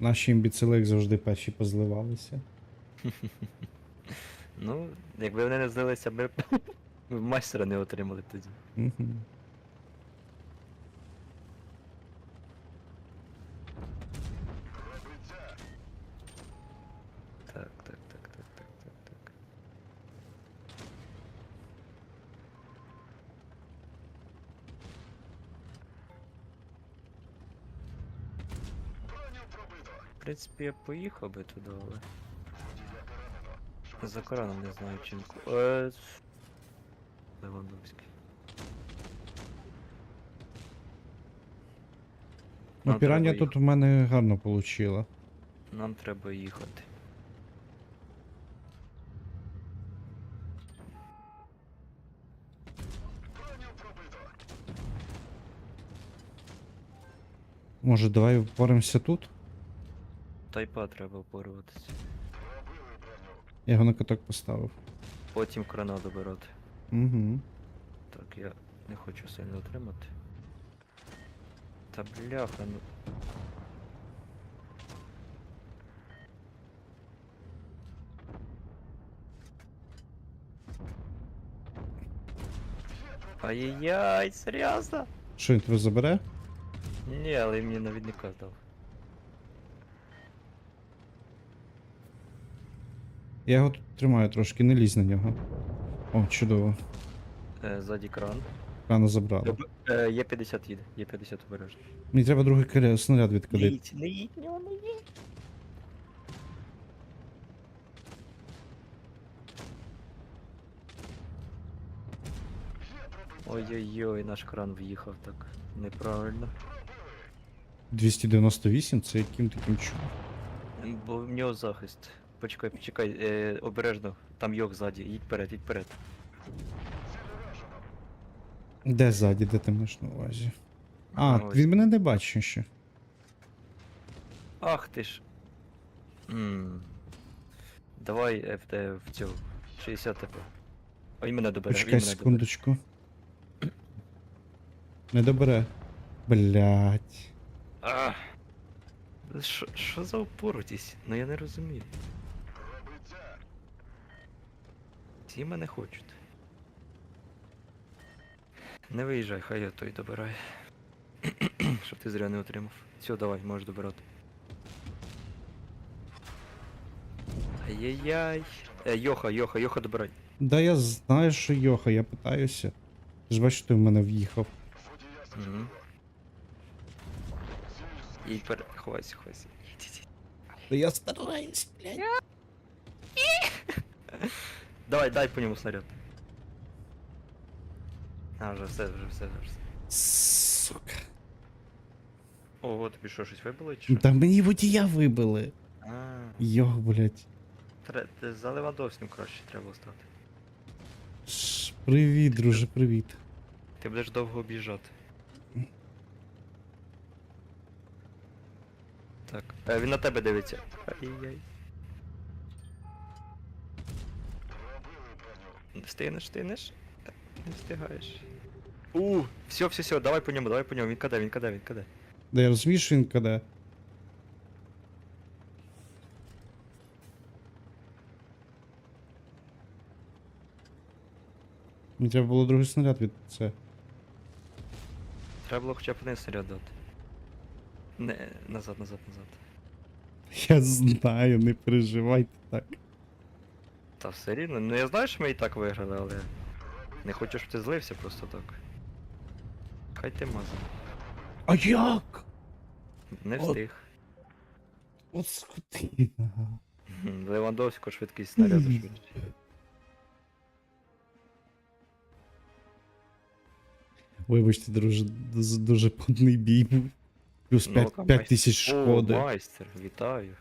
Наші імбіцили як завжди перші позливалися. Ну, якби вони не злилися, ми б майстера не отримали тоді. Угу. Так, так, так, так, так, так, так. В принципі, я поїхав би туди, але. За Кораном не знаю чим. Е... Левандовський. Ну, Нам пірання треба тут у мене гарно получила. Нам треба їхати. Може, давай впоримося тут? Тайпа треба опоруватися. Я його на каток поставив. Потім крана добирати. Угу. Так, я не хочу сильно отримати. Та бляха, ну. Ай-яй-яй, серйозно? Що він тебе забере? Ні, але мені навідника дав. Я його тут тримаю трошки, не лізь на нього. О, чудово. Е, ззаді кран. Рано забрали. Е, є 50 їде, є 50 обережно. Мені треба другий каря- снаряд Не відкидати. їдь, не їдь, не їдь. Ой-ой-ой, наш кран в'їхав так неправильно. 298 це яким таким чудом. Бо в нього захист. Почекай, почекай, е, обережно, там йог ззаді, їдь вперед, їдь вперед. Де ззаді, де ти маєш на увазі? А, ось. він мене не бачить ще. Ах ти ж. М. Давай е, в, те- в цю 60 ТП. Ой, мене добере, він Почекай мене добере. секундочку. Не добере. Блять. Ах. Що, що за упоротість? Ну я не розумію. Всі мене хочуть. Не виїжджай, хай я той добирає. Щоб ти зря не отримав. Все, давай, можеш добирати. Ай-яй-яй. Е, Йоха, Йоха, Йоха добирай. Да я знаю, що Йоха, я питаюся. Ти ж бачиш, ти в мене в'їхав. Угу. І пер... Ховайся, ховайся. Да я стараюсь, блядь. Давай, дай по ньому снаряд. А, вже все, вже все, вже все. Сука. Ого, тобі що, щось вибило чи що? Та мені водія вибили. А, Йох, блядь. тре- те за Левандовським краще треба стати. Ш, Привіт, друже, привіт. Ти будеш довго об'їжджати. Так, е, він на тебе дивиться. Ай-яй. Встигнеш, встигнеш? Не встигаєш. У, все, все, все, давай по ньому, давай по ньому. Він каде, він каде, він каде. Да я розумію, що він каде. Мені треба було другий снаряд від це. Треба було хоча б один снаряд дати. Не, назад, назад, назад. Я знаю, не переживайте так. Та все рівно. Ну я знаю, що ми і так виграли, але. Не хочу, щоб ти злився просто так. Хай ти мазав. А як? Не От. встиг. От скотина. Левандовського швидкість снаряду швидше. Вибачте, дуже, дуже подний бій був. Плюс Ну, 5, там майстер- тисяч шкоди. О, майстер, вітаю.